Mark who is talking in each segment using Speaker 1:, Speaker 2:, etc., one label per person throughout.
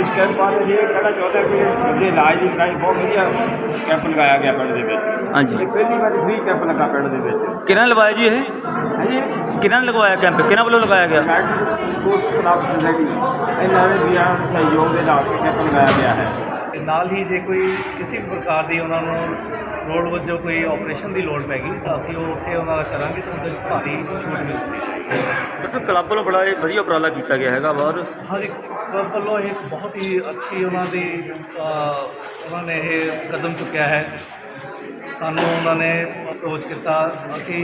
Speaker 1: ਇਸ ਕੈਂਪ ਬਾਰੇ ਇਹ ਕਹਿਣਾ ਚਾਹੁੰਦਾ ਕਿ ਉਹਦੇ ਇਲਾਜ ਦੀ ਕਰਾਈ ਬਹੁਤ ਵਧੀਆ ਕੈਂਪ ਲਗਾਇਆ ਗਿਆ ਪਿੰਡ ਦੇ ਵਿੱਚ।
Speaker 2: ਹਾਂਜੀ।
Speaker 1: ਇਹ ਪਹਿਲੀ ਵਾਰ ਫ੍ਰੀ ਕੈਂਪ ਲੱਗਾ ਪਿੰਡ ਦੇ ਵਿੱਚ।
Speaker 2: ਕਿਹਨਾਂ ਨੇ ਲਗਵਾਇਆ ਜੀ ਇਹ?
Speaker 1: ਹਾਂਜੀ।
Speaker 2: ਕਿਹਨਾਂ ਨੇ ਲਗਵਾਇਆ ਕੈਂਪ ਕਿਹਨਾਂ ਵੱਲੋਂ ਲਗਾਇਆ ਗਿਆ?
Speaker 1: ਯੂਨਾਈਟਿਡ ਸਪੋਰਟਸ ਕਲੱਬ ਸੁਸਾਇਟੀ ਇਹਨਾਂ ਦੇ ਵੀ ਆਹ ਸਹਿਯੋਗ ਦੇ ਨਾਲ ਕੈਂਪ ਲਗਾਇਆ ਗਿਆ ਹੈ।
Speaker 3: ਨਾਲ ਹੀ ਜੇ ਕੋਈ ਕਿਸੇ ਵੀ ਪ੍ਰਕਾਰ ਦੀ ਉਹਨਾਂ ਨੂੰ ਲੋੜ ਵਜੋਂ ਕੋਈ ਆਪਰੇਸ਼ਨ ਦੀ ਲੋੜ ਪੈ ਗਈ ਤਾਂ ਅਸੀਂ ਉਹ ਉੱਥੇ ਉਹਨਾਂ ਦਾ ਕਰਾਂਗੇ ਤਾਂ ਉਹਦੇ ਵਿੱਚ ਭਾਰੀ ਛੂਟ ਮਿਲੇਗੀ।
Speaker 2: ਡਾਕਟਰ ਕਲੱਬ ਵੱਲੋਂ ਬੜਾ ਇਹ ਵਧੀਆ ਉਪਰਾਲਾ ਕੀਤਾ ਗਿਆ ਹੈਗਾ ਔਰ
Speaker 3: ਹਰ ਇੱਕ ਕਲੱਬ ਵੱਲੋਂ ਇਹ ਬਹੁਤ ਹੀ ਅੱਛੀ ਉਹਨਾਂ ਦੀ ਉਹਨਾਂ ਨੇ ਇਹ ਕਦਮ ਚੁੱਕਿਆ ਹੈ। ਸਾਨੂੰ ਉਹਨਾਂ ਨੇ ਅਪਰੋਚ ਕੀਤਾ। ਅਸੀਂ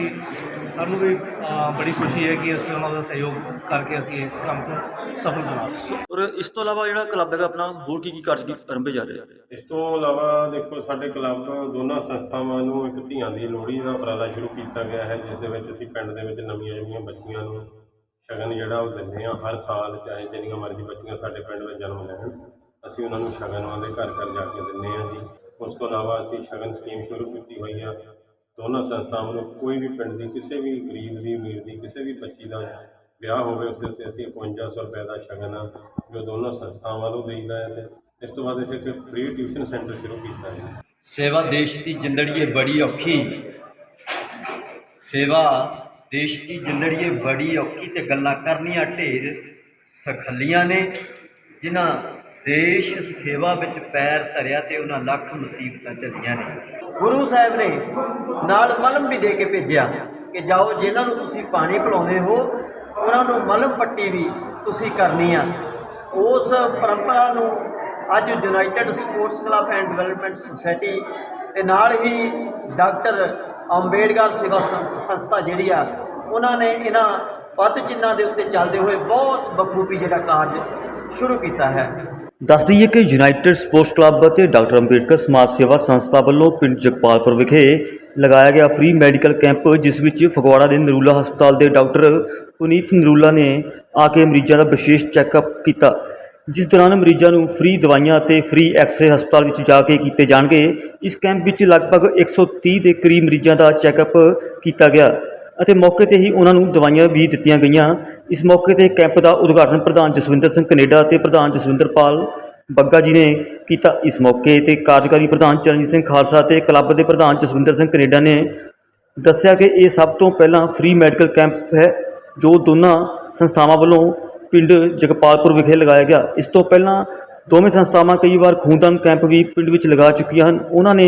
Speaker 3: ਸਾਨੂੰ ਵੀ ਅ, ਬੜੀ ਖੁਸ਼ੀ ਹੈ ਕਿ ਅਸੀਂ ਉਹਨਾਂ ਦਾ ਸਹਿਯੋਗ ਕਰਕੇ ਅਸੀਂ ਇਸ ਕੰਮ ਨੂੰ ਸਫਲ ਬਣਾ ਸਕੇ।
Speaker 2: ਔਰ ਇਸ ਤੋਂ ਇਲਾਵਾ ਜਿਹੜਾ ਕਲੱਬ ਹੈਗਾ ਆਪਣਾ ਹੋਰ ਕੀ ਕੀ ਕਾਰਜ ਕਰੰਭੇ ਜਾ ਰਹੇ ਆ?
Speaker 4: ਇਸ ਤੋਂ ਇਲਾਵਾ ਦੇਖੋ ਸਾਡੇ ਕਲੱਬ ਦੋਨਾਂ ਸੰਸਥਾਵਾਂ ਨੂੰ ਇੱਕ ਧੀਆਂ ਦੀ ਲੋਹੜੀ ਦਾ ਉਪਰਾਲਾ ਸ਼ੁਰੂ ਕੀਤਾ ਗਿਆ ਹੈ ਜਿਸ ਦੇ ਵਿੱਚ ਅਸੀਂ ਪਿੰਡ ਦੇ ਵਿੱਚ ਨਵੀਆਂ ਜੰਮੀਆਂ ਬੱਚੀਆਂ ਨੂੰ ਸ਼ਗਨ ਜਿਹੜਾ ਉਹ ਦਿੰਦੇ ਹਾਂ ਹਰ ਸਾਲ ਚਾਹੇ ਜਿੰਨੀਆਂ ਮਰਜ਼ੀ ਬੱਚੀਆਂ ਸਾਡੇ ਪਿੰਡ ਵਿੱਚ ਜਨਮ ਲੈਣ ਅਸੀਂ ਉਹਨਾਂ ਨੂੰ ਸ਼ਗਨ ਉਹਨਾਂ ਦੇ ਘਰ ਘਰ ਜਾ ਕੇ ਦਿੰਦੇ ਹਾਂ ਜੀ। ਉਸ ਤੋਂ ਇਲਾਵਾ ਅਸੀਂ ਸ਼ਗਨ ਸਕੀਮ ਸ਼ੁਰੂ ਕੀਤੀ ਹੋਈ ਆ ਦੋਨਾਂ ਸੰਸਥਾਵਾਂ ਨੂੰ ਕੋਈ ਵੀ ਪਿੰਡ ਦੀ, ਕਿਸੇ ਵੀ ਗਰੀਬ ਦੀ, ਅਮੀਰ ਦੀ, ਕਿਸੇ ਵੀ ਬੱਚੀ ਦਾ ਵਿਆਹ ਹੋਵੇ, ਉਸ ਦੇ ਉੱਤੇ ਅਸੀਂ 5500 ਰੁਪਏ ਦਾ ਸ਼ਗਨ ਆ, ਜੋ ਦੋਨਾਂ ਸੰਸਥਾਵਾਂ ਨੂੰ ਦੇਈਦਾ ਹੈ ਤੇ ਇਸ ਤੋਂ ਬਾਅਦ ਅਸੀਂ ਇੱਕ ਫ੍ਰੀ ਟਿਊਸ਼ਨ ਸੈਂਟਰ ਸ਼ੁਰੂ ਕੀਤਾ ਹੈ।
Speaker 5: ਸੇਵਾ ਦੇਸ਼ ਦੀ ਜ਼ਿੰਦੜੀਏ ਬੜੀ ਔਖੀ। ਸੇਵਾ ਦੇਸ਼ ਦੀ ਜ਼ਿੰਦੜੀਏ ਬੜੀ ਔਖੀ ਤੇ ਗੱਲਾਂ ਕਰਨੀਆਂ ਢੇਰ ਸਖੱਲੀਆਂ ਨੇ, ਜਿਨ੍ਹਾਂ ਦੇਸ਼ ਸੇਵਾ ਵਿੱਚ ਪੈਰ ਧਰਿਆ ਤੇ ਉਹਨਾਂ ਲੱਖ ਮੁਸੀਬਤਾਂ ਝੱਲੀਆਂ ਨੇ। ਗੁਰੂ ਸਾਹਿਬ ਨੇ ਨਾਲ ਮਲਮ ਵੀ ਦੇ ਕੇ ਭੇਜਿਆ ਕਿ ਜਾਓ, ਜਿਨ੍ਹਾਂ ਨੂੰ ਤੁਸੀਂ ਪਾਣੀ ਪਿਲਾਉਂਦੇ ਹੋ, ਉਹਨਾਂ ਨੂੰ ਮਲਮ ਪੱਟੀ ਵੀ ਤੁਸੀਂ ਕਰਨੀ ਆ। ਉਸ ਪਰੰਪਰਾ ਨੂੰ ਅੱਜ United Sports Club and Development Society ਤੇ ਨਾਲ ਹੀ ਡਾਕਟਰ ਅੰਬੇਡਕਰ ਸੇਵਾ ਸੰਸਥਾ ਜਿਹੜੀ ਆ, ਉਹਨਾਂ ਨੇ ਇਹਨਾਂ ਪਦ ਚਿੰਨਾਂ ਦੇ ਉੱਤੇ ਚੱਲਦੇ ਹੋਏ ਬਹੁਤ ਬਖੂਬੀ ਜਿਹੜਾ ਕਾਰਜ ਸ਼ੁਰੂ ਕੀਤਾ ਹੈ।
Speaker 2: ਦੱਸ ਦਈਏ ਕਿ ਯੂਨਾਈਟਿਡ ਸਪੋਰਟਸ ਕਲੱਬ ਅਤੇ ਡਾਕਟਰ ਅੰਬੇਡਕਰ ਸਮਾਜ ਸੇਵਾ ਸੰਸਥਾ ਵੱਲੋਂ ਪਿੰਡ ਜਗਪਾਲਪੁਰ ਵਿਖੇ ਲਗਾਇਆ ਗਿਆ ਫ੍ਰੀ ਮੈਡੀਕਲ ਕੈਂਪ ਜਿਸ ਵਿੱਚ ਫਗਵਾੜਾ ਦੇ ਨਰੂਲਾ ਹਸਪਤਾਲ ਦੇ ਡਾਕਟਰ ਪੁਨੀਤ ਨਰੂਲਾ ਨੇ ਆ ਕੇ ਮਰੀਜ਼ਾਂ ਦਾ ਵਿਸ਼ੇਸ਼ ਚੈੱਕਅਪ ਕੀਤਾ। ਜਿਸ ਦੌਰਾਨ ਮਰੀਜ਼ਾਂ ਨੂੰ ਫ੍ਰੀ ਦਵਾਈਆਂ ਅਤੇ ਫ੍ਰੀ ਐਕਸ-ਰੇ ਹਸਪਤਾਲ ਵਿੱਚ ਜਾ ਕੇ ਕੀਤੇ ਜਾਣਗੇ। ਇਸ ਕੈਂਪ ਵਿੱਚ ਲਗਭਗ 130 ਦੇ ਕਰੀਬ ਮਰੀਜ਼ਾਂ ਦਾ ਚੈੱਕਅਪ ਕੀਤਾ ਗਿਆ। ਅਤੇ ਮੌਕੇ ਤੇ ਹੀ ਉਹਨਾਂ ਨੂੰ ਦਵਾਈਆਂ ਵੀ ਦਿੱਤੀਆਂ ਗਈਆਂ। ਇਸ ਮੌਕੇ ਤੇ ਕੈਂਪ ਦਾ ਉਦਘਾਟਨ ਪ੍ਰਧਾਨ ਜਸਵਿੰਦਰ ਸਿੰਘ ਕਨੇਡਾ ਅਤੇ ਪ੍ਰਧਾਨ ਜਸਵਿੰਦਰਪਾਲ ਬੱਗਾ ਜੀ ਨੇ ਕੀਤਾ। ਇਸ ਮੌਕੇ ਤੇ ਕਾਰਜਕਾਰੀ ਪ੍ਰਧਾਨ ਚਰਨਜੀਤ ਸਿੰਘ ਖਾਲਸਾ ਤੇ ਕਲੱਬ ਦੇ ਪ੍ਰਧਾਨ ਜਸਵਿੰਦਰ ਸਿੰਘ ਕਨੇਡਾ ਨੇ ਦੱਸਿਆ ਕਿ ਇਹ ਸਭ ਤੋਂ ਪਹਿਲਾਂ ਫ੍ਰੀ ਮੈਡੀਕਲ ਕੈਂਪ ਹੈ, ਜੋ ਦੋਨਾਂ ਸੰਸਥਾਵਾਂ ਵੱਲੋਂ ਪਿੰਡ ਜਗਪਾਲਪੁਰ ਵਿਖੇ ਲਗਾਇਆ ਗਿਆ। ਇਸ ਤੋਂ ਪਹਿਲਾਂ ਦੋਵੇਂ ਸੰਸਥਾਵਾਂ ਕਈ ਵਾਰ ਖੂਨਦਾਨ ਕੈਂਪ ਵੀ ਪਿੰਡ ਵਿੱਚ ਲਗਾ ਚੁੱਕੀਆਂ ਹਨ। ਉਹਨਾਂ ਨੇ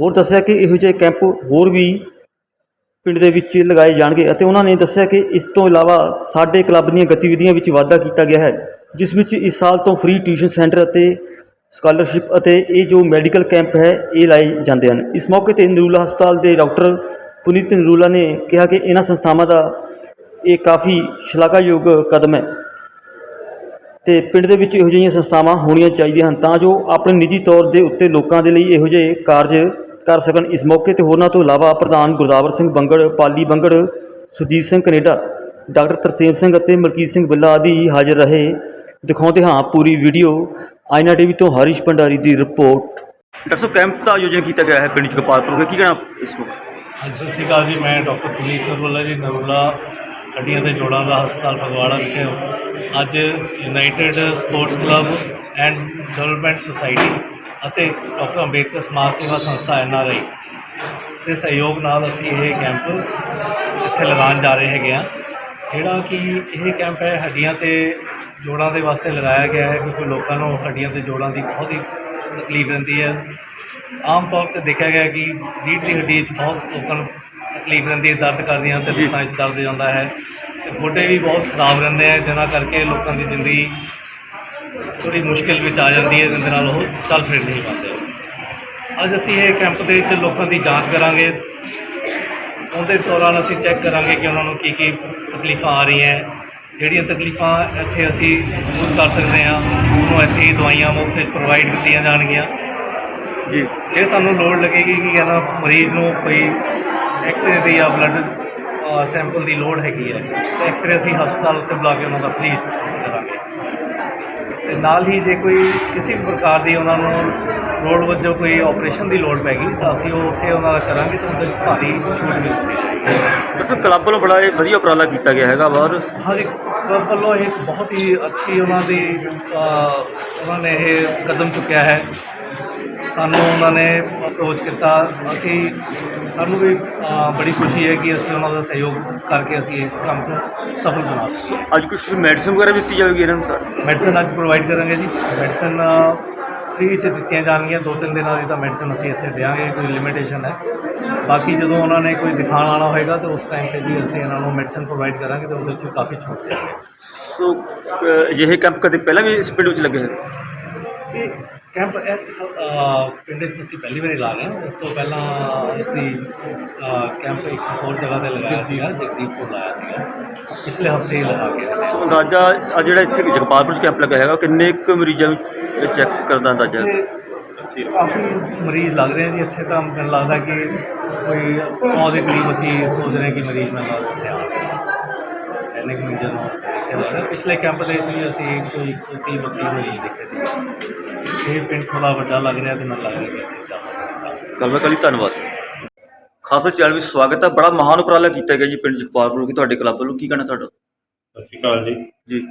Speaker 2: ਹੋਰ ਦੱਸਿਆ ਕਿ ਇਹੋ ਜਿਹੇ ਕੈਂਪ ਹੋਰ ਵੀ ਪਿੰਡ ਦੇ ਵਿੱਚ ਲਗਾਏ ਜਾਣਗੇ ਅਤੇ ਉਹਨਾਂ ਨੇ ਦੱਸਿਆ ਕਿ ਇਸ ਤੋਂ ਇਲਾਵਾ ਸਾਡੇ ਕਲੱਬ ਦੀਆਂ ਗਤੀਵਿਧੀਆਂ ਵਿੱਚ ਵਾਧਾ ਕੀਤਾ ਗਿਆ ਹੈ, ਜਿਸ ਵਿੱਚ ਇਸ ਸਾਲ ਤੋਂ ਫ੍ਰੀ ਟਿਊਸ਼ਨ ਸੈਂਟਰ ਅਤੇ ਸਕਾਲਰਸ਼ਿਪ ਅਤੇ ਇਹ ਜੋ ਮੈਡੀਕਲ ਕੈਂਪ ਹੈ, ਇਹ ਲਾਏ ਜਾਂਦੇ ਹਨ। ਇਸ ਮੌਕੇ ਤੇ ਨਰੂਲਾ ਹਸਪਤਾਲ ਦੇ ਡਾਕਟਰ ਪੁਨੀਤ ਨਰੂਲਾ ਨੇ ਕਿਹਾ ਕਿ ਇਹਨਾਂ ਸੰਸਥਾਵਾਂ ਦਾ ਇਹ ਕਾਫੀ ਸ਼ਲਾਘਾਯੋਗ ਕਦਮ ਹੈ ਤੇ ਪਿੰਡ ਦੇ ਵਿੱਚ ਇਹੋ ਜਿਹੀਆਂ ਸੰਸਥਾਵਾਂ ਹੋਣੀਆਂ ਚਾਹੀਦੀਆਂ ਹਨ ਤਾਂ ਜੋ ਆਪਣੇ ਨਿੱਜੀ ਤੌਰ ਦੇ ਉੱਤੇ ਲੋਕਾਂ ਦੇ ਲਈ ਇਹੋ ਜਿਹੇ ਕਾਰਜ ਕਰ ਸਕਣ। ਇਸ ਮੌਕੇ ਤੇ ਹੋਰਨਾਂ ਤੋਂ ਇਲਾਵਾ ਪ੍ਰਧਾਨ ਗੁਰਦਾਵਰ ਸਿੰਘ ਬੰਗੜ ਪਾਲੀ ਬੰਗੜ ਸੁਜੀਤ ਸਿੰਘ ਕੈਨੇਡਾ ਡਾਕਟਰ ਤਰਸੇਮ ਸਿੰਘ ਅਤੇ ਮਲਕੀਤ ਸਿੰਘ ਬੱਲਾ ਆਦਿ ਹਾਜ਼ਰ ਰਹੇ। ਦਿਖਾਉਂਦੇ ਹਾਂ ਪੂਰੀ ਵੀਡੀਓ। ਆਇਨਾ ਟੀਵੀ ਤੋਂ ਹਰੀਸ਼ ਭੰਡਾਰੀ ਦੀ ਰਿਪੋਰਟ। ਡਾਕਟਰ ਕੈਂਪ ਦਾ ਆਯੋਜਨ ਕੀਤਾ ਗਿਆ ਹੈ ਪਿੰਡ ਚਕਪਾਲਪੁਰ ਕੀ ਕਹਿਣਾ ਇਸ ਨੂੰ
Speaker 3: ਸਤਿ ਸ਼੍ਰੀ ਅਕਾਲ ਜੀ। ਮੈਂ ਡਾਕਟਰ ਪੁਨੀਤ ਨਰਵਾਲਾ ਜੀ ਨਰੂਲਾ ਹੱਡੀਆਂ ਤੇ ਜੋੜਾਂ ਦਾ ਹਸਪਤਾਲ ਫਗਵਾੜਾ ਵਿਖੇ ਅੱਜ United Sports Club and Development Society ਅਤੇ ਡਾਕਟਰ ਅੰਬੇਦਕਰ ਸਮਾਜ ਸੇਵਾ ਸੰਸਥਾ ਐਨ ਆਰ ਆਈ ਦੇ ਸਹਿਯੋਗ ਨਾਲ ਅਸੀਂ ਇਹ ਕੈਂਪ ਇੱਥੇ ਲਗਾਉਣ ਜਾ ਰਹੇ ਹੈਗੇ ਆ ਜਿਹੜਾ ਕਿ ਇਹ ਕੈਂਪ ਹੈ, ਹੱਡੀਆਂ ਤੇ ਜੋੜਾਂ ਦੇ ਵਾਸਤੇ ਲਗਾਇਆ ਗਿਆ ਹੈ, ਕਿਉਂਕਿ ਲੋਕਾਂ ਨੂੰ ਹੱਡੀਆਂ ਤੇ ਜੋੜਾਂ ਦੀ ਬਹੁਤ ਹੀ ਤਕਲੀਫ ਰਹਿੰਦੀ ਹੈ। ਆਮ ਤੌਰ ਤੇ ਦੇਖਿਆ ਗਿਆ ਕਿ ਰੀੜ ਦੀ ਹੱਡੀ 'ਚ ਬਹੁਤ ਲੋਕਾਂ ਨੂੰ ਤਕਲੀਫ ਰਹਿੰਦੀ ਹੈ ਦਰਦ ਕਰਦੀਆਂ ਤੇ ਲੱਤਾਂ 'ਚ ਦਰਦ ਜਾਂਦਾ ਹੈ। ਤੇ ਗੋਡੇ ਵੀ ਬਹੁਤ ਖਰਾਬ ਰਹਿੰਦੇ ਆ ਜਿਨ੍ਹਾਂ ਕਰਕੇ ਲੋਕਾਂ ਦੀ ਜ਼ਿੰਦਗੀ ਥੋੜੀ ਮੁਸ਼ਕਿਲ ਵਿੱਚ ਆ ਜਾਂਦੀ ਹੈ ਜਿੰਦੇ ਨਾਲ ਉਹ ਚੱਲ ਫਿਰ ਨਹੀਂ ਪਾਉਂਦੇ। ਅੱਜ ਅਸੀਂ ਇਹ ਕੈਂਪ ਦੇ ਵਿੱਚ ਲੋਕਾਂ ਦੀ ਜਾਂਚ ਕਰਾਂਗੇ। ਉਹਦੇ ਦੌਰਾਨ ਅਸੀਂ ਚੈੱਕ ਕਰਾਂਗੇ ਕਿ ਉਹਨਾਂ ਨੂੰ ਕੀ ਕੀ ਤਕਲੀਫਾਂ ਆ ਰਹੀਆਂ। ਜਿਹੜੀਆਂ ਤਕਲੀਫਾਂ ਇੱਥੇ ਅਸੀਂ ਦੂਰ ਕਰ ਸਕਦੇ ਹਾਂ ਉਹਨੂੰ ਇੱਥੇ ਹੀ ਦਵਾਈਆਂ ਮੁਫਤ ਪ੍ਰੋਵਾਈਡ ਕੀਤੀਆਂ ਜਾਣਗੀਆਂ।
Speaker 2: ਜੀ।
Speaker 3: ਜੇ ਸਾਨੂੰ ਲੋੜ ਲੱਗੇਗੀ ਕਿ ਕਹਿੰਦਾ ਮਰੀਜ਼ ਨੂੰ ਕੋਈ ਐਕਸਰੇ ਦੀ ਜਾਂ ਬਲੱਡ ਸੈਂਪਲ ਦੀ ਲੋੜ ਹੈਗੀ ਹੈ ਤਾਂ ਐਕਸਰੇ ਅਸੀਂ ਹਸਪਤਾਲ ਉੱਤੇ ਬੁਲਾ ਕੇ ਉਹਨਾਂ ਦਾ ਫ੍ਰੀ ਕਰਾਂਗੇ। ਤੇ ਨਾਲ ਹੀ ਜੇ ਕੋਈ ਕਿਸੇ ਵੀ ਪ੍ਰਕਾਰ ਦੀ ਉਹਨਾਂ ਨੂੰ ਲੋੜ ਵਜੋਂ ਕੋਈ ਆਪਰੇਸ਼ਨ ਦੀ ਲੋੜ ਪੈ ਗਈ ਤਾਂ ਅਸੀਂ ਉਹ ਉੱਥੇ ਉਹਨਾਂ ਦਾ ਕਰਾਂਗੇ ਤਾਂ ਉਹਦੇ ਭਾਰੀ ਛੂਟ ਮਿਲੇਗੀ।
Speaker 2: ਡਾਕਟਰ ਕਲੱਬ ਵੱਲੋਂ ਬੜਾ ਇਹ ਵਧੀਆ ਉਪਰਾਲਾ ਕੀਤਾ ਗਿਆ ਹੈਗਾ ਬਾਹਰ।
Speaker 3: ਹਰ ਇੱਕ ਕਲੱਬ ਵੱਲੋਂ ਇਹ ਬਹੁਤ ਹੀ ਅੱਛੀ ਉਹਨਾਂ ਦੀ ਉਹਨਾਂ ਨੇ ਇਹ ਕਦਮ ਚੁੱਕਿਆ ਹੈ। ਸਾਨੂੰ ਉਹਨਾਂ ਨੇ ਅਪਰੋਚ ਕੀਤਾ। ਅਸੀਂ ਸਾਨੂੰ ਵੀ ਅ, ਬੜੀ ਖੁਸ਼ੀ ਹੈ ਕਿ ਅਸੀਂ ਉਹਨਾਂ ਦਾ ਸਹਿਯੋਗ ਕਰਕੇ ਅਸੀਂ ਇਸ ਕੰਮ ਨੂੰ ਸਫਲ ਬਣਾ ਸਕੇ।
Speaker 2: ਅੱਜ ਕੁਝ ਮੈਡੀਸਨ ਵਗੈਰਾ ਵੀ ਦਿੱਤੀ ਜਾਵੇਗੀ ਇਹਨਾਂ ਨੂੰ ਸਰ
Speaker 3: ਮੈਡੀਸਨ ਅੱਜ ਪ੍ਰੋਵਾਈਡ ਕਰਾਂਗੇ ਜੀ। ਮੈਡੀਸਨ ਫ੍ਰੀ ਵਿੱਚ ਦਿੱਤੀਆਂ ਜਾਣਗੀਆਂ। ਦੋ ਤਿੰਨ ਦਿਨਾਂ ਦੀ ਤਾਂ ਮੈਡੀਸਨ ਅਸੀਂ ਇੱਥੇ ਦੇਵਾਂਗੇ ਕੋਈ ਲਿਮਿਟੇਸ਼ਨ ਹੈ। ਬਾਕੀ ਜਦੋਂ ਉਹਨਾਂ ਨੇ ਕੋਈ ਦਿਖਾਣ ਆਉਣਾ ਹੋਏਗਾ ਤਾਂ ਉਸ ਟਾਈਮ ਤੇ ਜੀ ਅਸੀਂ ਇਹਨਾਂ ਨੂੰ ਮੈਡੀਸਨ ਪ੍ਰੋਵਾਈਡ ਕਰਾਂਗੇ ਤੇ ਉਹਦੇ 'ਚ ਕਾਫੀ ਛੂਟ ਦੇਵਾਂਗੇ
Speaker 2: ਸੋ ਅ, ਅਜਿਹੇ ਕੈਂਪ ਕਦੇ ਪਹਿਲਾਂ ਵੀ ਇਸ ਪਿੰਡ ਵਿੱਚ ਲੱਗੇ ਹੈ
Speaker 3: ਇਹ ਕੈਂਪ ਇਸ ਪਿੰਡ ਵਿੱਚ ਅਸੀਂ ਪਹਿਲੀ ਵਾਰੀ ਲਾ ਰਹੇ ਹਾਂ। ਇਸ ਤੋਂ ਪਹਿਲਾਂ ਅਸੀਂ ਕੈਂਪ ਇੱਕ ਹੋਰ ਜਗ੍ਹਾ ਤੇ ਲਗਾਇਆ ਸੀਗਾ ਜਗਦੀਪਪੁਰ ਲਾਇਆ ਸੀਗਾ। ਪਿਛਲੇ ਹਫ਼ਤੇ ਹੀ ਲਗਾ ਕੇ ਆਏ।
Speaker 2: ਸੋ ਅੰਦਾਜ਼ਾ ਆ ਜਿਹੜਾ ਇੱਥੇ ਜਗਪਾਲਪੁਰ 'ਚ ਕੈਂਪ ਲੱਗਾ ਹੈਗਾ ਕਿੰਨੇ ਕੁ ਮਰੀਜ਼ਾਂ ਨੂੰ ਚੈੱਕ ਕਰਦਾ ਅੰਦਾਜ਼ਾ
Speaker 3: ਤੇ ਕਾਫੀ ਮਰੀਜ਼ ਲੱਗ ਰਹੇ ਆ ਜੀ। ਇੱਥੇ ਤਾਂ ਮੈਨੂੰ ਲੱਗਦਾ ਕਿ ਕੋਈ 100 ਦੇ ਕਰੀਬ ਅਸੀਂ ਸੋਚ ਰਹੇ ਕਿ ਮਰੀਜ਼ ਮੈਨੂੰ ਲੱਗਦਾ ਇੱਥੇ ਆ ਰਹੇ ਇੰਨੇ ਕੁ ਮਰੀਜ਼ਾਂ ਨੂੰ ਦੇਖਿਆ ਜਾ ਰਿਹਾ। ਪਿਛਲੇ ਕੈਂਪ ਦੇ ਵਿੱਚ ਵੀ ਅਸੀਂ ਕੋਈ 130 32 ਮਰੀਜ਼ ਦੇਖੇ ਸੀ। ਇਹ ਪਿੰਡ ਥੋੜ੍ਹਾ ਵੱਡਾ ਲੱਗ ਰਿਹਾ ਤੇ ਮੈਨੂੰ ਲੱਗ ਰਿਹਾ ਕਿ
Speaker 2: ਗੱਲਬਾਤ ਲਈ ਧੰਨਵਾਦ। ਖਾਸਾ ਚੈਨਲ ਵਿੱਚ ਸਵਾਗਤ ਹੈ ਬੜਾ ਮਹਾਨ ਉਪਰਾਲਾ ਕੀਤਾ ਗਿਆ ਜੀ ਪਿੰਡ ਜਗਪਾਲਪੁਰ ਕੀ ਤੁਹਾਡੇ ਕਲੱਬ ਵੱਲੋਂ ਕੀ ਕਹਿਣਾ ਤੁਹਾਡਾ?
Speaker 4: ਸਤਿ ਸ਼੍ਰੀ ਅਕਾਲ ਜੀ।
Speaker 2: ਜੀ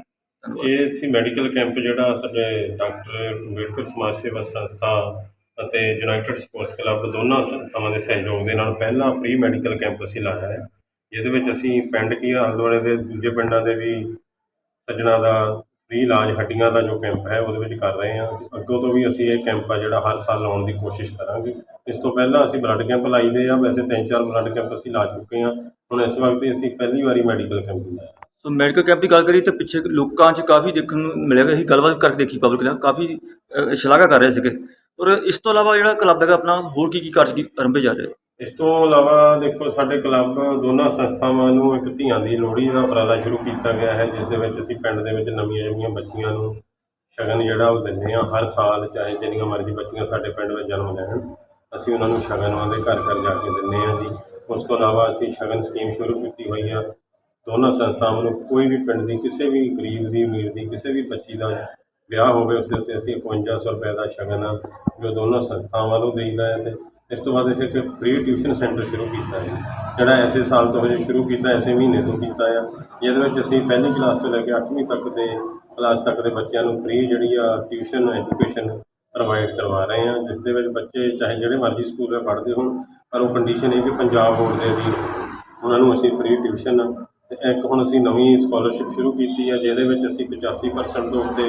Speaker 4: ਇਹ ਸੀ ਮੈਡੀਕਲ ਕੈਂਪ ਜਿਹੜਾ ਸਾਡੇ ਡਾਕਟਰ ਅੰਬੇਡਕਰ ਸਮਾਜ ਸੇਵਾ ਸੰਸਥਾ ਅਤੇ ਯੂਨਾਈਟਿਡ ਸਪੋਰਟਸ ਕਲੱਬ ਦੋਨਾਂ ਸੰਸਥਾਵਾਂ ਦੇ ਸਹਿਯੋਗ ਦੇ ਨਾਲ ਪਹਿਲਾ ਫ੍ਰੀ ਮੈਡੀਕਲ ਕੈਂਪ ਅਸੀਂ ਲਾਇਆ ਹੈ। ਜਿਹਦੇ ਵਿੱਚ ਅਸੀਂ ਪਿੰਡ ਕੀ ਆਲੇ ਦੁਆਲੇ ਦੇ ਦੂਜੇ ਪਿੰਡਾਂ ਦੇ ਵੀ ਸੱਜਣਾ ਦਾ ਫ੍ਰੀ ਇਲਾਜ ਹੱਡੀਆਂ ਦਾ ਜੋ ਕੈਂਪ ਹੈ, ਉਹਦੇ ਵਿੱਚ ਕਰ ਰਹੇ ਹਾਂ। ਅੱਗੋਂ ਤੋਂ ਵੀ ਅਸੀਂ ਇਹ ਕੈਂਪ ਆ ਜਿਹੜਾ ਹਰ ਸਾਲ ਲਾਉਣ ਦੀ ਕੋਸ਼ਿਸ਼ ਕਰਾਂਗੇ। ਇਸ ਤੋਂ ਪਹਿਲਾਂ ਅਸੀਂ ਬਲੱਡ ਕੈਂਪ ਲਾਈਦੇ ਆ ਵੈਸੇ ਤਿੰਨ ਚਾਰ ਬਲੱਡ ਕੈਂਪ ਅਸੀਂ ਲਾ ਚੁੱਕੇ ਹਾਂ। ਹੁਣ ਇਸ ਵਕਤ ਅਸੀਂ ਪਹਿਲੀ ਵਾਰੀ ਮੈਡੀਕਲ ਕੈਂਪ ਲਾਇਆ।
Speaker 2: ਸੋ ਮੈਡੀਕਲ ਕੈਂਪ ਦੀ ਗੱਲ ਕਰੀਏ ਤਾਂ ਪਿੱਛੇ ਲੋਕਾਂ 'ਚ ਕਾਫੀ ਦੇਖਣ ਨੂੰ ਮਿਲਿਆ ਅਸੀਂ ਗੱਲਬਾਤ ਕਰਕੇ ਦੇਖੀ ਪਬਲਿਕ ਨਾਲ ਕਾਫੀ ਸ਼ਲਾਘਾ ਕਰ ਰਹੇ ਸੀਗੇ। ਔਰ ਇਸ ਤੋਂ ਇਲਾਵਾ ਜਿਹੜਾ ਕਲੱਬ ਹੈਗਾ ਆਪਣਾ, ਹੋਰ ਕੀ ਕੀ ਕਾਰਜ ਆਰੰਭੇ ਜਾ ਰਹੇ?
Speaker 4: ਇਸ ਤੋਂ ਇਲਾਵਾ ਦੇਖੋ, ਸਾਡੇ ਕਲੱਬ ਦੋਨਾਂ ਸੰਸਥਾਵਾਂ ਨੂੰ ਇੱਕ ਧੀਆਂ ਦੀ ਲੋਹੜੀ ਦਾ ਉਪਰਾਲਾ ਸ਼ੁਰੂ ਕੀਤਾ ਗਿਆ ਹੈ, ਜਿਸ ਦੇ ਵਿੱਚ ਅਸੀਂ ਪਿੰਡ ਦੇ ਵਿੱਚ ਨਵੀਆਂ ਜੰਮੀਆਂ ਬੱਚੀਆਂ ਨੂੰ ਸ਼ਗਨ ਜਿਹੜਾ ਉਹ ਦਿੰਦੇ ਹਾਂ ਹਰ ਸਾਲ, ਚਾਹੇ ਜਿੰਨੀਆਂ ਮਰਜ਼ੀ ਬੱਚੀਆਂ ਸਾਡੇ ਪਿੰਡ ਵਿੱਚ ਜਨਮ ਲੈਣ, ਅਸੀਂ ਉਹਨਾਂ ਨੂੰ ਸ਼ਗਨ ਉਹਨਾਂ ਦੇ ਘਰ ਘਰ ਜਾ ਕੇ ਦਿੰਦੇ ਹਾਂ ਜੀ। ਉਸ ਤੋਂ ਇਲਾਵਾ ਅਸੀਂ ਸ਼ਗਨ ਸਕੀਮ ਸ਼ੁਰੂ ਕੀਤੀ ਹੋਈ ਆ। ਦੋਨਾਂ ਸੰਸਥਾਵਾਂ ਨੂੰ ਕੋਈ ਵੀ ਪਿੰਡ ਦੀ, ਕਿਸੇ ਵੀ ਗਰੀਬ ਦੀ, ਅਮੀਰ ਦੀ, ਕਿਸੇ ਵੀ ਬੱਚੀ ਦਾ ਵਿਆਹ ਹੋਵੇ, ਉਸ ਦੇ ਉੱਤੇ ਅਸੀਂ 5100 ਰੁਪਏ ਦਾ ਸ਼ਗਨ ਆ ਜੋ ਦੋਨਾਂ ਸੰਸਥਾਵਾਂ ਵੱਲੋਂ ਦੇਈਦਾ ਹੈ ਤੇ ਇਸ ਤੋਂ ਬਾਅਦ ਅਸੀਂ ਇੱਕ ਫ੍ਰੀ ਟਿਊਸ਼ਨ ਸੈਂਟਰ ਸ਼ੁਰੂ ਕੀਤਾ ਹੈ। ਜਿਹੜਾ ਐਸੇ ਸਾਲ ਤੋਂ ਹਜੇ ਸ਼ੁਰੂ ਕੀਤਾ, ਐਸੇ ਮਹੀਨੇ ਤੋਂ ਕੀਤਾ ਆ। ਜਿਹਦੇ ਵਿੱਚ ਅਸੀਂ ਪਹਿਲੀ ਕਲਾਸ ਤੋਂ ਲੈ ਕੇ 8ਵੀਂ ਤੱਕ ਦੇ ਕਲਾਸ ਤੱਕ ਦੇ ਬੱਚਿਆਂ ਨੂੰ ਫ੍ਰੀ ਜਿਹੜੀ ਆ ਟਿਊਸ਼ਨ ਐਜੂਕੇਸ਼ਨ ਪ੍ਰੋਵਾਈਡ ਕਰਵਾ ਰਹੇ ਹਾਂ, ਜਿਸ ਦੇ ਵਿੱਚ ਬੱਚੇ ਚਾਹੇ ਜਿਹੜੇ ਮਰਜ਼ੀ ਸਕੂਲ ਵਿੱਚ ਪੜ੍ਹਦੇ ਹੋਣ, ਪਰ ਉਹ ਕੰਡੀਸ਼ਨ ਇਹ ਕਿ ਪੰਜਾਬ ਬੋਰਡ ਦੇ ਅਧੀਨ ਉਹਨਾਂ ਨੂੰ ਅਸੀਂ ਫ੍ਰੀ ਟਿਊਸ਼ਨ ਤੇ ਇੱਕ ਹੁਣ ਅਸੀਂ ਨਵੀਂ ਸਕਾਲਰਸ਼ਿਪ ਸ਼ੁਰੂ ਕੀਤੀ ਹੈ ਜਿਹਦੇ ਵਿੱਚ ਅਸੀਂ 85% ਤੋਂ ਉੱਤੇ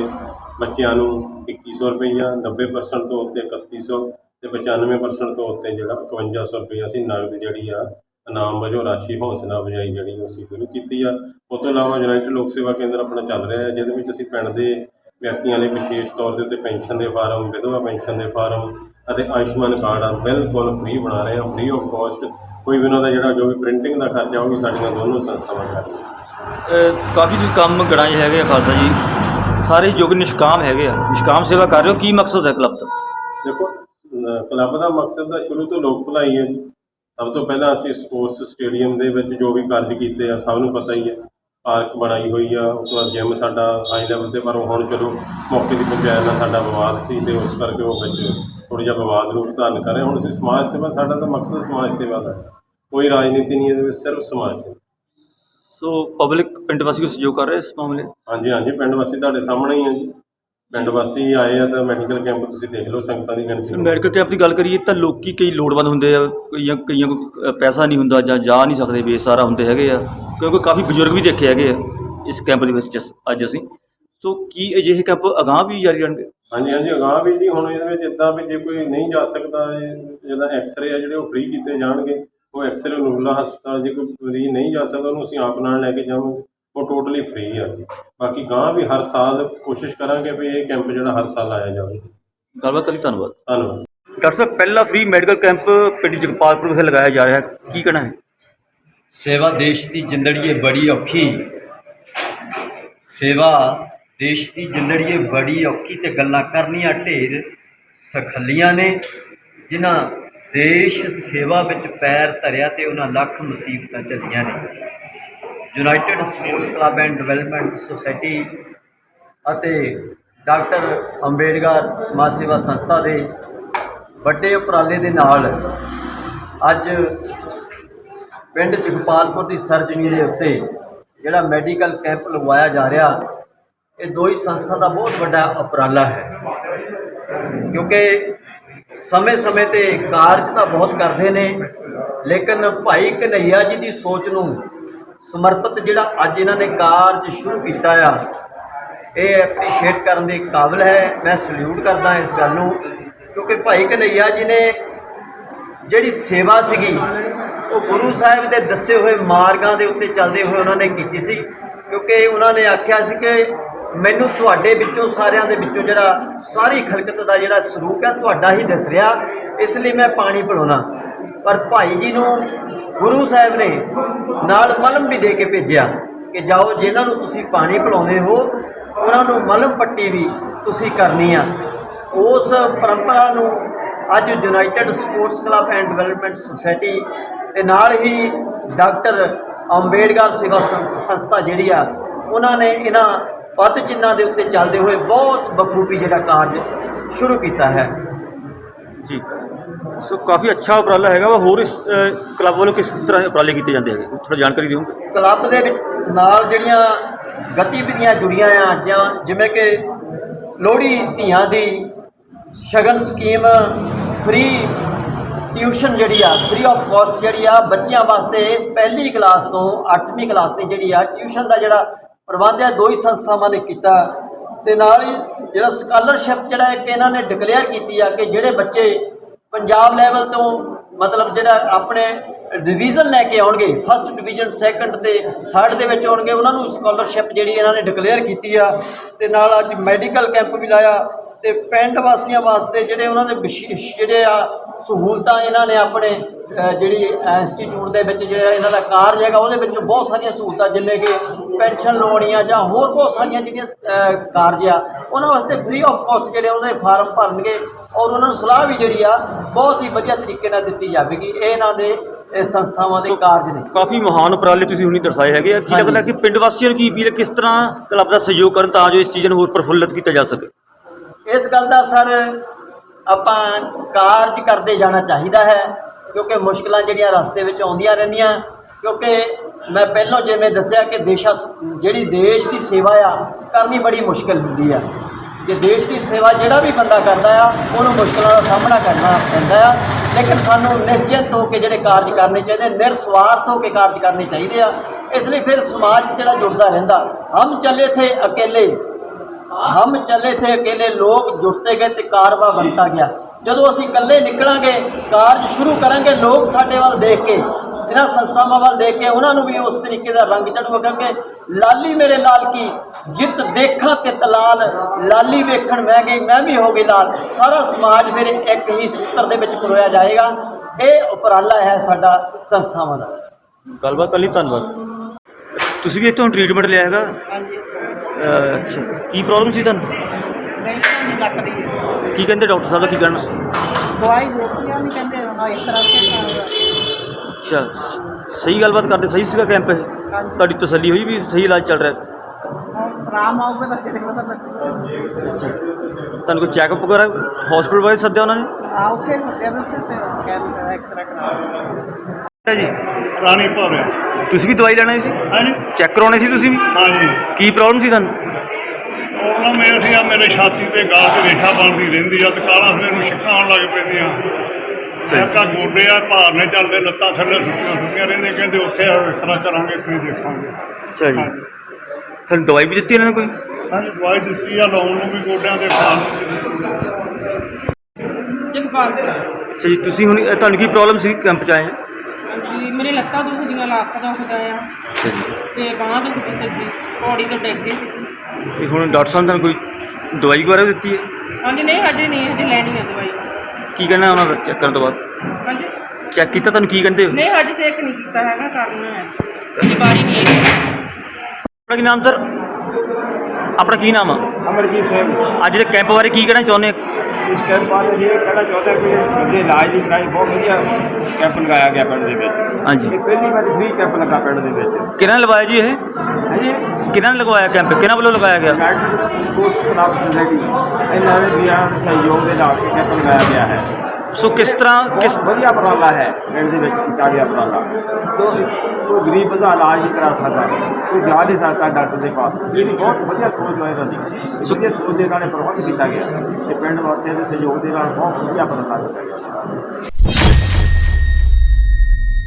Speaker 4: ਬੱਚਿਆਂ ਨੂੰ 2100 ਰੁਪਈਆ 90% ਤੋਂ ਉੱਤੇ 3100 ਤੇ 95% ਤੋਂ ਉੱਤੇ ਜਿਹੜਾ 5100 ਰੁਪਈਆ ਅਸੀਂ ਨਗਦ ਜਿਹੜੀ ਆ ਇਨਾਮ ਵਜੋਂ ਰਾਸ਼ੀ ਹੌਸਲਾ ਅਫਜ਼ਾਈ ਜਿਹੜੀ ਉਹ ਅਸੀਂ ਸ਼ੁਰੂ ਕੀਤੀ ਆ। ਉਸ ਤੋਂ ਇਲਾਵਾ ਯੂਨਾਈਟਿਡ ਲੋਕ ਸੇਵਾ ਕੇਂਦਰ ਆਪਣਾ ਚੱਲ ਰਿਹਾ ਹੈ ਜਿਹਦੇ ਵਿੱਚ ਅਸੀਂ ਪਿੰਡ ਦੇ ਵਿਅਕਤੀਆਂ ਲਈ ਵਿਸ਼ੇਸ਼ ਤੌਰ ਦੇ ਉੱਤੇ ਪੈਨਸ਼ਨ ਦੇ ਫਾਰਮ ਵਿਧਵਾ ਪੈਨਸ਼ਨ ਦੇ ਫਾਰਮ ਅਤੇ ਆਯੁਸ਼ਮਾਨ ਕਾਰਡ ਆ ਬਿਲਕੁਲ ਫ੍ਰੀ ਬਣਾ ਰਹੇ ਹਾਂ ਫ੍ਰੀ ਆਫ ਕਾਸਟ ਕੋਈ ਵੀ ਉਹਨਾਂ ਦਾ ਜਿਹੜਾ ਜੋ ਵੀ ਪ੍ਰਿੰਟਿੰਗ ਦਾ ਖਰਚਾ ਉਹ ਵੀ ਸਾਡੀਆਂ ਦੋਨੋਂ ਸੰਸਥਾਵਾਂ ਕਰ ਰਹੀਆਂ।
Speaker 2: ਕਾਫੀ ਤੁਸੀਂ ਕੰਮ ਗਣਾਏ ਹੈਗੇ ਆ ਖਾਲਸਾ ਜੀ। ਸਾਰੇ ਯੋਗ ਨਿਸ਼ਕਾਮ ਹੈਗੇ ਆ। ਨਿਸ਼ਕਾਮ ਸੇਵਾ ਕਰ ਰਹੇ ਹੋ? ਕੀ ਮਕਸਦ ਹੈ ਕਲੱਬ ਦਾ?
Speaker 4: ਦੇਖੋ ਕਲੱਬ ਦਾ ਮਕਸਦ ਤਾਂ ਸ਼ੁਰੂ ਤੋਂ ਲੋਕ ਭਲਾਈ ਹੈ ਜੀ। ਸਭ ਤੋਂ ਪਹਿਲਾਂ ਅਸੀਂ ਸਪੋਰਟਸ ਸਟੇਡੀਅਮ ਦੇ ਵਿੱਚ ਜੋ ਵੀ ਕਾਰਜ ਕੀਤੇ ਆ ਸਭ ਨੂੰ ਪਤਾ ਹੀ ਹੈ। ਪਾਰਕ ਬਣਾਈ ਹੋਈ ਆ ਉਸ ਤੋਂ ਬਾਅਦ ਜਿਮ ਸਾਡਾ ਹਾਈ ਲੈਵਲ ਤੇ ਪਰ ਉਹ ਹੁਣ ਚਲੋ ਮੌਕੇ ਦੀ ਪੰਚਾਇਤ ਨਾਲ ਸਾਡਾ ਵਿਵਾਦ ਸੀ ਤੇ ਉਸ ਕਰਕੇ ਉਹ ਵਿੱਚ ਥੋੜ੍ਹਾ ਜਿਹਾ ਵਿਵਾਦ ਰੂਪ ਧਾਰਨ ਕਰ ਰਿਹਾ ਹੁਣ ਅਸੀਂ ਸਮਾਜ ਸੇਵਾ ਸਾਡਾ ਤਾਂ ਮਕਸਦ ਸਮਾਜ ਸੇਵਾ ਦਾ ਹੈ। ਕੋਈ ਰਾਜਨੀਤੀ ਨਹੀਂ ਇਹਦੇ ਵਿੱਚ ਸਿਰਫ ਸਮਾਜ ਸੇਵਾ।
Speaker 2: ਸੋ ਪਬਲਿਕ ਪਿੰਡ ਵਾਸੀ ਕੋ ਸਹਿਯੋਗ ਕਰ ਰਹੇ ਇਸ ਮਾਮਲੇ
Speaker 4: ਹਾਂਜੀ ਹਾਂਜੀ ਪਿੰਡ ਵਾਸੀ ਤੁਹਾਡੇ ਸਾਹਮਣੇ ਹੀ ਆ ਜੀ। ਪਿੰਡ ਵਾਸੀ ਆਏ ਆ ਤਾਂ ਮੈਡੀਕਲ ਕੈਂਪ ਤੁਸੀਂ ਦੇਖ ਲਓ ਸੰਗਤਾਂ ਦੀ ਗਿਣਤੀ
Speaker 2: ਮੈਡੀਕਲ ਕੈਂਪ ਦੀ ਗੱਲ ਕਰੀਏ ਤਾਂ ਲੋਕੀ ਕਈ ਲੋੜਵੰਦ ਹੁੰਦੇ ਆ ਕਈਆਂ ਕਈਆਂ ਕੋਲ ਪੈਸਾ ਨਹੀਂ ਹੁੰਦਾ ਜਾਂ ਜਾ ਨਹੀਂ ਸਕਦੇ ਬੇਸਹਾਰਾ ਹੁੰਦੇ ਹੈਗੇ ਆ। ਕਿਉਂਕਿ ਕਾਫੀ ਬਜ਼ੁਰਗ ਵੀ ਦੇਖੇ ਹੈਗੇ ਆ ਇਸ ਕੈਂਪ ਦੇ ਵਿੱਚ ਜਿਸ- ਅੱਜ ਅਸੀਂ। ਸੋ ਕੀ ਅਜਿਹੇ ਕੈਂਪ ਅਗਾਂਹ ਵੀ ਜਾਰੀ ਰਹਿਣਗੇ?
Speaker 4: ਹਾਂਜੀ ਹਾਂਜੀ ਅਗਾਂਹ ਵੀ ਜੀ ਹੁਣ ਇਹਦੇ ਵਿੱਚ ਇਦਾਂ ਵੀ ਜੇ ਕੋਈ ਨਹੀਂ ਜਾ ਸਕਦਾ ਜਿਹਦਾ ਐਕਸ-ਰੇ ਆ ਜਿਹੜੇ ਉਹ ਫ੍ਰੀ ਕੀਤੇ ਜਾਣਗੇ ਉਹ ਐਕਸ-ਰੇ ਨੂਰਲਾ ਹਸਪਤਾਲ ਜੇ ਕੋਈ ਮਰੀਜ਼ ਨਹੀਂ ਜਾ ਸਕਦਾ ਉਹਨੂੰ ਅਸੀਂ ਆਪ ਨਾਲ ਲੈ ਕੇ ਜਾਵਾਂਗੇ। ਉਹ ਟੋਟਲੀ ਫ੍ਰੀ ਆ ਜੀ। ਬਾਕੀ ਗਾਂ ਵੀ ਹਰ ਸਾਲ ਕੋਸ਼ਿਸ਼ ਕਰਾਂਗੇ ਵੀ ਇਹ ਕੈਂਪ ਜਿਹੜਾ ਹਰ ਸਾਲ ਲਾਇਆ ਜਾਵੇ।
Speaker 2: ਗੱਲਬਾਤ ਲਈ ਧੰਨਵਾਦ।
Speaker 4: ਧੰਨਵਾਦ।
Speaker 2: ਡਾਕਟਰ ਸਾਹਿਬ ਪਹਿਲਾ ਫ੍ਰੀ ਮੈਡੀਕਲ ਕੈਂਪ ਪਿੰਡ ਜਗਪਾਲਪੁਰ ਵਿਖੇ ਲਗਾਇਆ ਜਾ ਰਿਹਾ। ਹੈ ਕੀ ਕਹਿਣਾ ਹੈ?
Speaker 5: ਸੇਵਾ ਦੇਸ਼ ਦੀ ਜਿੰਦੜੀਏ ਬੜੀ ਔਖੀ। ਸੇਵਾ ਦੇਸ਼ ਦੀ ਜਿੰਦੜੀਏ ਬੜੀ ਔਖੀ ਤੇ ਗੱਲਾਂ ਕਰਨੀਆਂ ਢੇਰ ਸਖੱਲੀਆਂ ਨੇ। ਜਿਨ੍ਹਾਂ ਦੇਸ਼ ਸੇਵਾ ਵਿੱਚ ਪੈਰ ਧਰਿਆ ਤੇ ਉਹਨਾਂ ਲੱਖ ਮੁਸੀਬਤਾਂ ਝੱਲੀਆਂ ਨੇ। United Sports Club and Development Society ਅਤੇ ਡਾਕਟਰ ਅੰਬੇਡਕਰ ਸਮਾਜ ਸੇਵਾ ਸੰਸਥਾ ਦੇ ਵੱਡੇ ਉਪਰਾਲੇ ਦੇ ਨਾਲ ਅੱਜ ਪਿੰਡ ਜਗਪਾਲਪੁਰ ਦੀ ਸਰਜਮੀ ਦੇ ਉੱਤੇ ਜਿਹੜਾ ਮੈਡੀਕਲ ਕੈਂਪ ਲਗਵਾਇਆ ਜਾ ਰਿਹਾ, ਇਹ ਦੋ ਹੀ ਸੰਸਥਾ ਦਾ ਬਹੁਤ ਵੱਡਾ ਉਪਰਾਲਾ ਹੈ। ਕਿਉਂਕਿ ਸਮੇਂ-ਸਮੇਂ ਤੇ ਕਾਰਜ ਤਾਂ ਬਹੁਤ ਕਰਦੇ ਨੇ, ਲੇਕਿਨ ਭਾਈ ਕਨਈਆ ਜੀ ਦੀ ਸੋਚ ਨੂੰ ਸਮਰਪਿਤ ਜਿਹੜਾ ਅੱਜ ਇਹਨਾਂ ਨੇ ਕਾਰਜ ਸ਼ੁਰੂ ਕੀਤਾ ਆ, ਇਹ ਐਪਰੀਸ਼ੀਏਟ ਕਰਨ ਦੇ ਕਾਬਿਲ ਹੈ। ਮੈਂ ਸਲੂਟ ਕਰਦਾ ਇਸ ਗੱਲ ਨੂੰ, ਕਿਉਂਕਿ ਭਾਈ ਕਨਈਆ ਜੀ ਨੇ ਜਿਹੜੀ ਸੇਵਾ ਸੀਗੀ, ਉਹ ਗੁਰੂ ਸਾਹਿਬ ਦੇ ਦੱਸੇ ਹੋਏ ਮਾਰਗਾਂ ਦੇ ਉੱਤੇ ਚੱਲਦੇ ਹੋਏ ਉਹਨਾਂ ਨੇ ਕੀਤੀ ਸੀ। ਕਿਉਂਕਿ ਉਹਨਾਂ ਨੇ ਆਖਿਆ ਸੀ ਕਿ ਮੈਨੂੰ ਤੁਹਾਡੇ ਵਿੱਚੋਂ ਸਾਰਿਆਂ ਦੇ ਵਿੱਚੋਂ ਜਿਹੜਾ ਸਾਰੀ ਖਲਕਤ ਦਾ ਜਿਹੜਾ ਸਰੂਪ ਹੈ ਤੁਹਾਡਾ ਹੀ ਦਿਸ ਰਿਹਾ, ਇਸ ਲਈ ਮੈਂ ਪਾਣੀ ਪਿਲਾਉਣਾ। ਪਰ ਭਾਈ ਜੀ ਨੂੰ ਗੁਰੂ ਸਾਹਿਬ ਨੇ ਨਾਲ ਮਲਮ ਵੀ ਦੇ ਕੇ ਭੇਜਿਆ ਕਿ ਜਾਓ, ਜਿਨ੍ਹਾਂ ਨੂੰ ਤੁਸੀਂ ਪਾਣੀ ਪਿਲਾਉਂਦੇ ਹੋ, ਉਹਨਾਂ ਨੂੰ ਮਲਮ ਪੱਟੀ ਵੀ ਤੁਸੀਂ ਕਰਨੀ ਆ। ਉਸ ਪਰੰਪਰਾ ਨੂੰ ਅੱਜ United Sports Club and Development Society ਦੇ ਨਾਲ ਹੀ ਡਾਕਟਰ ਅੰਬੇਡਕਰ ਸੇਵਾ ਸੰਸਥਾ ਜਿਹੜੀ ਆ, ਉਹਨਾਂ ਨੇ ਇਹਨਾਂ ਪਦ ਚਿੰਨਾਂ ਦੇ ਉੱਤੇ ਚੱਲਦੇ ਹੋਏ ਬਹੁਤ ਬਖੂਬੀ ਜਿਹੜਾ ਕਾਰਜ ਸ਼ੁਰੂ ਕੀਤਾ ਹੈ।
Speaker 2: ਜੀ। ਸੋ ਕਾਫੀ ਅੱਛਾ ਉਪਰਾਲਾ ਹੈਗਾ ਵਾ। ਹੋਰ ਇਸ ਕਲੱਬ ਵੱਲੋਂ ਕਿਸ ਤਰ੍ਹਾਂ ਦੇ ਉਪਰਾਲੇ ਕੀਤੇ ਜਾਂਦੇ ਹੈਗੇ? ਥੋੜਾ ਜਾਣਕਾਰੀ ਦਿਓਗੇ
Speaker 5: ਕਲੱਬ ਦੇ ਵਿੱਚ ਨਾਲ ਜਿਹੜੀਆਂ ਗਤੀਵਿਧੀਆਂ ਜੁੜੀਆਂ ਆ, ਜਾਂ ਜਿਵੇਂ ਕਿ ਲੋਹੜੀ ਧੀਆਂ ਦੀ ਸ਼ਗਨ ਸਕੀਮ ਫ੍ਰੀ ਟਿਊਸ਼ਨ ਜਿਹੜੀ ਆ ਫ੍ਰੀ ਆਫ ਕਾਸਟ ਜਿਹੜੀ ਆ, ਬੱਚਿਆਂ ਵਾਸਤੇ ਪਹਿਲੀ ਕਲਾਸ ਤੋਂ 8ਵੀਂ ਕਲਾਸ ਤੇ ਜਿਹੜੀ ਆ ਟਿਊਸ਼ਨ ਦਾ ਜਿਹੜਾ ਪ੍ਰਬੰਧ ਆ, ਦੋ ਹੀ ਸੰਸਥਾਵਾਂ ਨੇ ਕੀਤਾ। ਤੇ ਨਾਲ ਹੀ ਜਿਹੜਾ ਸਕਾਲਰਸ਼ਿਪ ਜਿਹੜਾ ਇੱਕ ਇਹਨਾਂ ਨੇ ਡਿਕਲੇਅਰ ਕੀਤੀ ਆ ਕਿ ਜਿਹੜੇ ਬੱਚੇ ਪੰਜਾਬ ਲੈਵਲ ਤੋਂ ਮਤਲਬ ਜਿਹੜਾ ਆਪਣੇ ਡਿਵੀਜ਼ਨ ਲੈ ਕੇ ਆਉਣਗੇ ਫਸਟ ਡਿਵੀਜ਼ਨ ਸੈਕੰਡ ਤੇ ਥਰਡ ਦੇ ਵਿੱਚ ਆਉਣਗੇ, ਉਹਨਾਂ ਨੂੰ ਸਕਾਲਰਸ਼ਿਪ ਜਿਹੜੀ ਇਹਨਾਂ ਨੇ ਡਿਕਲੇਅਰ ਕੀਤੀ ਆ। ਤੇ ਨਾਲ ਅੱਜ ਮੈਡੀਕਲ ਕੈਂਪ ਵੀ ਲਾਇਆ। ਤੇ ਪਿੰਡ ਵਾਸੀਆਂ ਵਾਸਤੇ ਜਿਹੜੇ ਉਹਨਾਂ ਨੇ ਵਿਸ਼ੇਸ਼ ਜਿਹੜੇ ਆ ਸਹੂਲਤਾਂ ਇਹਨਾਂ ਨੇ ਆਪਣੇ ਜਿਹੜੀ ਇੰਸਟੀਚਿਊਟ ਦੇ ਵਿੱਚ ਜਿਹੜਾ ਇਹਨਾਂ ਦਾ ਕਾਰਜ ਹੈਗਾ ਉਹਦੇ ਵਿੱਚ ਬਹੁਤ ਸਾਰੀਆਂ ਸਹੂਲਤਾਂ ਜਿਵੇਂ ਕਿ ਪੈਨਸ਼ਨ ਲੋੜੀਆਂ ਜਾਂ ਹੋਰ ਬਹੁਤ ਸਾਰੀਆਂ ਜਿਹੜੀਆਂ ਕਾਰਜ ਆ ਉਹਨਾਂ ਵਾਸਤੇ ਫ੍ਰੀ ਆਫ ਕਾਸਟ ਜਿਹੜੇ ਉਹਦੇ ਫਾਰਮ ਭਰਨਗੇ ਔਰ ਉਹਨਾਂ ਨੂੰ ਸਲਾਹ ਵੀ ਜਿਹੜੀ ਆ ਬਹੁਤ ਹੀ ਵਧੀਆ ਤਰੀਕੇ ਨਾਲ ਦਿੱਤੀ ਜਾਵੇਗੀ। ਇਹ ਇਹਨਾਂ ਦੇ ਇਹ ਸੰਸਥਾਵਾਂ ਦੇ ਕਾਰਜ ਨੇ।
Speaker 2: ਕਾਫੀ ਮਹਾਨ ਉਪਰਾਲੇ ਤੁਸੀਂ ਹੁਣੀ ਦਰਸਾਏ ਹੈਗੇ ਆ। ਕੀ। ਲੱਗਦਾ ਕਿ ਪਿੰਡ ਵਾਸੀਆਂ ਨੂੰ ਕੀ ਅਪੀਲ ਕਿਸ ਤਰ੍ਹਾਂ ਕਲੱਬ ਦਾ ਸਹਿਯੋਗ ਕਰਨ ਤਾਂ ਜੋ ਇਸ ਚੀਜ਼ ਨੂੰ ਹੋਰ ਪ੍ਰਫੁੱਲਤ ਕੀਤਾ ਜਾ ਸਕੇ?
Speaker 5: ਇਸ ਗੱਲ ਦਾ ਸਰ ਆਪਾਂ ਕਾਰਜ ਕਰਦੇ ਜਾਣਾ ਚਾਹੀਦਾ ਹੈ, ਕਿਉਂਕਿ ਮੁਸ਼ਕਲਾਂ ਜਿਹੜੀਆਂ ਰਸਤੇ ਵਿੱਚ ਆਉਂਦੀਆਂ ਰਹਿੰਦੀਆਂ, ਕਿਉਂਕਿ ਮੈਂ ਪਹਿਲਾਂ ਜਿਵੇਂ ਦੱਸਿਆ ਕਿ ਦੇਸ਼ਾ ਜਿਹੜੀ ਦੇਸ਼ ਦੀ ਸੇਵਾ ਆ, ਕਰਨੀ ਬੜੀ ਮੁਸ਼ਕਲ ਹੁੰਦੀ ਆ। ਕਿ ਦੇਸ਼ ਦੀ ਸੇਵਾ ਜਿਹੜਾ ਵੀ ਬੰਦਾ ਕਰਦਾ ਆ, ਉਹਨੂੰ ਮੁਸ਼ਕਲਾਂ ਦਾ ਸਾਹਮਣਾ ਕਰਨਾ ਪੈਂਦਾ ਆ। ਲੇਕਿਨ ਸਾਨੂੰ ਨਿਸ਼ਚਿੰਤ ਹੋ ਕੇ ਜਿਹੜੇ ਕਾਰਜ ਕਰਨੇ ਚਾਹੀਦੇ, ਨਿਰਸਵਾਰਥ ਹੋ ਕੇ ਕਾਰਜ ਕਰਨੇ ਚਾਹੀਦੇ ਆ। ਇਸ ਲਈ ਫਿਰ ਸਮਾਜ ਜਿਹੜਾ ਜੁੜਦਾ ਰਹਿੰਦਾ, ਹਮ ਚੱਲੇ ਥੇ ਅਕੇਲੇ। ਹਮ ਚੱਲੇ ਥੇ ਅਕੇਲੇ ਲੋਕ ਜੁੜਤੇ ਗਏ ਤੇ ਕਾਰਵਾ ਬਣਤਾ ਗਿਆ। ਜਦੋਂ ਅਸੀਂ ਇਕੱਲੇ ਨਿਕਲਾਂਗੇ ਕਾਰਜ ਸ਼ੁਰੂ ਕਰਾਂਗੇ ਲੋਕ ਸਾਡੇ ਵੱਲ ਦੇਖ ਕੇ ਇਹਨਾਂ ਸੰਸਥਾਵਾਂ ਵੱਲ ਦੇਖ ਕੇ ਉਹਨਾਂ ਨੂੰ ਵੀ ਉਸ ਤਰੀਕੇ ਦਾ ਰੰਗ ਚੜੂਗਾ ਕਿਉਂਕਿ ਲਾਲੀ ਮੇਰੇ ਲਾਲ ਕੀ ਜਿੱਤ ਦੇਖਾਂ ਤਿਤ ਲਾਲ ਲਾਲੀ ਵੇਖਣ ਮੈਂ ਗਈ ਮੈਂ ਵੀ ਹੋ ਗਈ ਲਾਲ। ਸਾਰਾ ਸਮਾਜ ਫਿਰ ਇੱਕ ਹੀ ਸੂਤਰ ਦੇ ਵਿੱਚ ਪਰੋਇਆ ਜਾਏਗਾ। ਇਹ ਉਪਰਾਲਾ ਹੈ ਸਾਡਾ ਸੰਸਥਾਵਾਂ ਦਾ।
Speaker 2: ਗੱਲਬਾਤ ਕਰ ਲਈ ਧੰਨਵਾਦ। ਤੁਸੀਂ ਵੀ ਇੱਥੋਂ ਟ੍ਰੀਟਮੈਂਟ ਲਿਆ ਹੈਗਾ?
Speaker 6: ਹਾਂਜੀ।
Speaker 2: ਅੱਛਾ। ਕੀ ਪ੍ਰੋਬਲਮ ਸੀ ਤੁਹਾਨੂੰ?
Speaker 6: ਹੈ
Speaker 2: ਕੀ ਕਹਿੰਦੇ ਡਾਕਟਰ ਸਾਹਿਬ ਦਾ ਕੀ ਕਹਿਣਾ?
Speaker 6: ਦਵਾਈ ਦਿੱਤੀ ਆ ਨਹੀਂ ਕਹਿੰਦੇ ਹਾਂ ਇਸ ਤਰ੍ਹਾਂ ਕੇ
Speaker 2: ਅੱਛਾ ਸ- ਸਹੀ ਗੱਲਬਾਤ ਕਰਦੇ ਸਹੀ ਸੀਗਾ ਕੈਂਪ ਇਹ? ਤੁਹਾਡੀ ਤਸੱਲੀ ਹੋਈ ਵੀ ਸਹੀ ਇਲਾਜ ਚੱਲ ਰਿਹਾ?
Speaker 6: ਆਰਾਮ ਆਊਗਾ ਤਾਂ ਕਿਤੇ ਪਤਾ ਲੱਗੇਗਾ
Speaker 2: ਅੱਛਾ। ਤੁਹਾਨੂੰ ਕੋਈ ਚੈੱਕਅਪ ਵਗੈਰਾ ਹਸਪੀਟਲ ਵਾਲੇ ਸੱਦਿਆ ਉਹਨਾਂ ਨੇ?
Speaker 6: ਆ ਉੱਥੇ ਲੈਵਲ ਤੇ ਸਕੈਨ ਐਕਸਰਾ ਕਰਾ
Speaker 2: ਜੀ?
Speaker 3: ਰਾਣੀ ਭਵਿਆ
Speaker 2: ਤੁਸੀਂ ਵੀ ਦਵਾਈ ਲੈਣਾ ਸੀ?
Speaker 3: ਹਾਂਜੀ।
Speaker 2: ਚੈੱਕ ਕਰਾਉਣੇ ਸੀ ਤੁਸੀਂ ਵੀ?
Speaker 3: ਹਾਂਜੀ।
Speaker 2: ਕੀ ਪ੍ਰੋਬਲਮ ਸੀ ਤੁਹਾਨੂੰ?
Speaker 3: ਪ੍ਰੋਬਲਮ ਇਹ ਸੀ ਆ ਮੇਰੇ ਛਾਤੀ ਤੇ ਗਾਲ ਤੇ ਰੇਖਾ ਬਣਦੀ ਰਹਿੰਦੀ ਆ ਤੇ ਕਾਲਾ ਮੈਨੂੰ ਛਿੱਕਾਂ ਆਉਣ ਲੱਗ ਪੈਂਦੀਆਂ। ਸਿੱਕਾ ਗੋਡੇ ਆ ਭਾਰ ਨੇ ਚੱਲਦੇ ਲੱਤਾਂ ਥੱਲੇ ਸੁੱਕੀਆਂ ਸੁੱਕੀਆਂ ਰਹਿੰਦੀਆਂ ਕਹਿੰਦੇ ਉੱਥੇ ਆ ਇਸ ਤਰ੍ਹਾਂ ਕਰਾਂਗੇ ਫਿਰ ਦੇਖਾਂਗੇ।
Speaker 2: ਅੱਛਾ ਜੀ। ਤੁਹਾਨੂੰ ਦਵਾਈ ਵੀ ਦਿੱਤੀ ਇਹਨਾਂ ਨੇ ਕੋਈ?
Speaker 3: ਹਾਂਜੀ ਦਵਾਈ ਦਿੱਤੀ ਆ ਲਾਉਣ ਨੂੰ ਵੀ ਗੋਡਿਆਂ ਦੇ ਖਾਣ
Speaker 7: ਜਗਪਾਲ
Speaker 2: ਅੱਛਾ ਜੀ ਤੁਸੀਂ ਹੁਣ ਇਹ ਤੁਹਾਨੂੰ ਕੀ ਪ੍ਰੋਬਲਮ ਸੀ ਕੈਂਪ ਚ ਆਏ?
Speaker 7: ਲੱਤਾਂ ਦੁਖਦੀਆਂ ਲੱਕ ਦੁਖਦਾ ਆ।
Speaker 2: ਅੱਛਾ ਜੀ।
Speaker 7: ਤੇ ਬਾਹਾਂ ਦੁਖਦੀ ਸੱਜੀ ਪੌੜੀ ਤੋਂ ਡਿੱਗ ਸੀ
Speaker 2: ਤੇ ਹੁਣ ਡਾਕਟਰ ਸਾਹਿਬ ਨੇ ਕੋਈ ਦਵਾਈ ਵਗੈਰਾ ਦਿੱਤੀ ਹੈ?
Speaker 7: ਹਾਂਜੀ ਨਹੀਂ ਹਜੇ ਨਹੀਂ ਹਜੇ ਲੈਣੀ ਹੈ ਦਵਾਈ।
Speaker 2: ਕੀ ਕਹਿਣਾ ਉਹਨਾਂ ਦਾ ਚੈੱਕ ਕਰਨ ਤੋਂ ਬਾਅਦ?
Speaker 7: ਹਾਂਜੀ?
Speaker 2: ਚੈੱਕ ਕੀਤਾ ਤੁਹਾਨੂੰ ਕੀ ਕਹਿੰਦੇ ਹੋ?
Speaker 7: ਨਹੀਂ ਹਜੇ ਚੈੱਕ ਨਹੀਂ ਕੀਤਾ ਹੈਗਾ ਕਰਨਾ ਹੈ। ਵਾਰੀ ਨਹੀਂ ਆਈ।
Speaker 2: ਆਪਣਾ ਕੀ ਨਾਮ ਸਰ? ਆਪਣਾ ਕੀ ਨਾਮ ਆ?
Speaker 1: ਅਮਰਜੀਤ ਸਿੰਘ।
Speaker 2: ਅੱਜ ਦੇ ਕੈਂਪ ਬਾਰੇ ਕੀ ਕਹਿਣਾ ਚਾਹੁੰਦੇ ਆ
Speaker 1: ਇਸ ਕੈਂਪ ਬਾਰੇ ਇਹ ਕਹਿਣਾ ਚਾਹੁੰਦਾ ਕਿ ਬੰਦੇ ਇਲਾਜ ਦੀ ਕਰਾਈ ਬਹੁਤ ਵਧੀਆ ਕੈਂਪ ਲਗਾਇਆ ਗਿਆ ਪਿੰਡ ਦੇ ਵਿੱਚ।
Speaker 2: ਹਾਂਜੀ।
Speaker 1: ਇਹ ਪਹਿਲੀ ਵਾਰ ਫ੍ਰੀ ਕੈਂਪ ਲੱਗਾ ਪਿੰਡ ਦੇ ਵਿੱਚ।
Speaker 2: ਕਿਹਨਾਂ ਨੇ ਲਗਵਾਇਆ ਜੀ ਇਹ?
Speaker 1: ਹਾਂਜੀ।
Speaker 2: ਕਿਹਨਾਂ ਲਗਵਾਇਆ ਕੈਂਪ ਕਿਹਨਾਂ ਵੱਲੋਂ ਲਗਾਇਆ ਗਿਆ?
Speaker 1: ਯੂਨਾਈਟਿਡ ਸਪੋਰਟਸ ਕਲੱਬ ਸੁਸਾਇਟੀ ਇਹਨਾਂ ਦੇ ਵੀ ਸਹਿਯੋਗ ਦੇ ਨਾਲ ਕੈਂਪ ਲਗਾਇਆ ਗਿਆ ਹੈ।
Speaker 2: ਸੋ ਕਿਸ ਤਰ੍ਹਾਂ ਕਿਸ
Speaker 1: ਵਧੀਆ ਉਪਰਾਲਾ ਹੈ ਪਿੰਡ ਦੇ ਵਿੱਚ ਕੀਤਾ ਗਿਆ ਉਪਰਾਲਾ। ਤੋ ਇਸ ਕੋਈ ਗਰੀਬ ਦਾ ਇਲਾਜ ਨਹੀਂ ਕਰਾ ਸਕਦਾ। ਕੋਈ ਜਾ ਨਹੀਂ ਸਕਦਾ ਡਾਕਟਰ ਦੇ ਪਾਸ। ਇਹਦੀ ਬਹੁਤ ਵਧੀਆ ਸੋਚ ਹੈ ਇਹਨਾਂ ਦੀ। ਇਹ ਸੋਚ ਦੇ ਨਾਲ ਪ੍ਰਬੰਧ ਕੀਤਾ ਗਿਆ। ਤੇ ਪਿੰਡ ਵਾਸੀਆਂ ਦੇ ਸਹਿਯੋਗ ਦੇ ਨਾਲ ਬਹੁਤ ਵਧੀਆ ਉਪਰਾਲਾ ਕੀਤਾ ਗਿਆ।